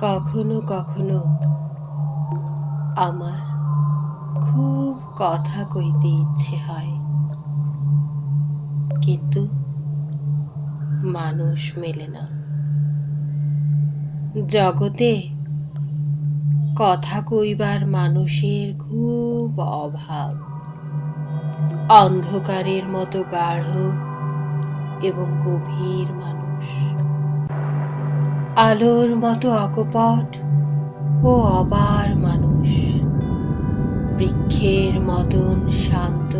কখনো কখনো আমার খুব কথা কইতে ইচ্ছে হয়। কিন্তু মানুষ মেলে না। জগতে কথা কইবার মানুষের খুব অভাব। অন্ধকারের মতো গাঢ় এবং গভীর মানুষ। আলোর মতো অকপট ও অবার মানুষ। বৃক্ষের মতন শান্ত,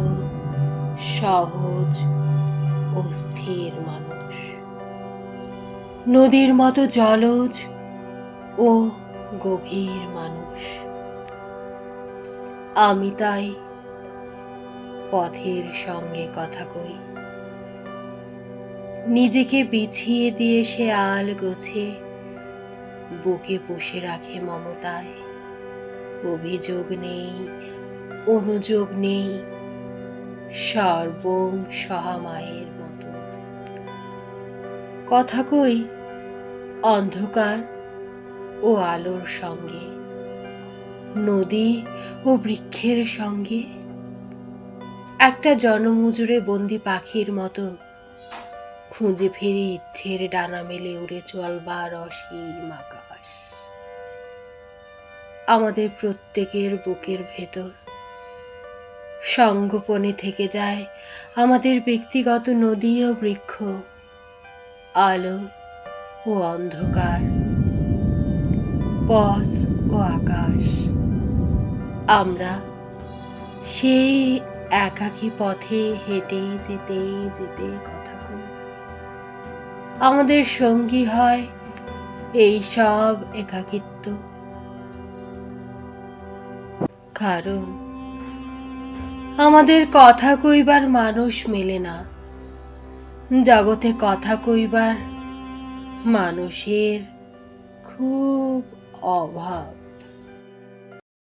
সহজ ও স্থির মানুষ। নদীর মতো জলজ ও গভীর মানুষ। আমি তাই পথের সঙ্গে কথা কই। নিজেকে বিছিয়ে দিয়ে সে আল গোছে বুকে বসে রাখে মমতায়। অভিযোগ নেই, অনুযোগ নেই সর্বং সহামায়ের মতো। কথা কই? অন্ধকার ও আলোর সঙ্গে, নদী ও বৃক্ষের সঙ্গে। একটা জনমজুরে বন্দি পাখির মতো খুঁজে ফিরে ইচ্ছের ডানা মেলে উড়ে চলবার অসীম আকাশ। আমাদের প্রত্যেকের বুকের ভেতর সংগোপনে থেকে যায় আমাদের ব্যক্তিগত নদী ও বৃক্ষ, আলো ও অন্ধকার, পথ ও আকাশ। আমরা সেই একাকী পথে হেঁটে যেতে যেতে কথা আমাদের সঙ্গী হয় এই সব একাকিত্ব। কারণ আমাদের কথা কইবার মানুষ মেলে না। জগতে কথা কইবার মানুষের খুব অভাব।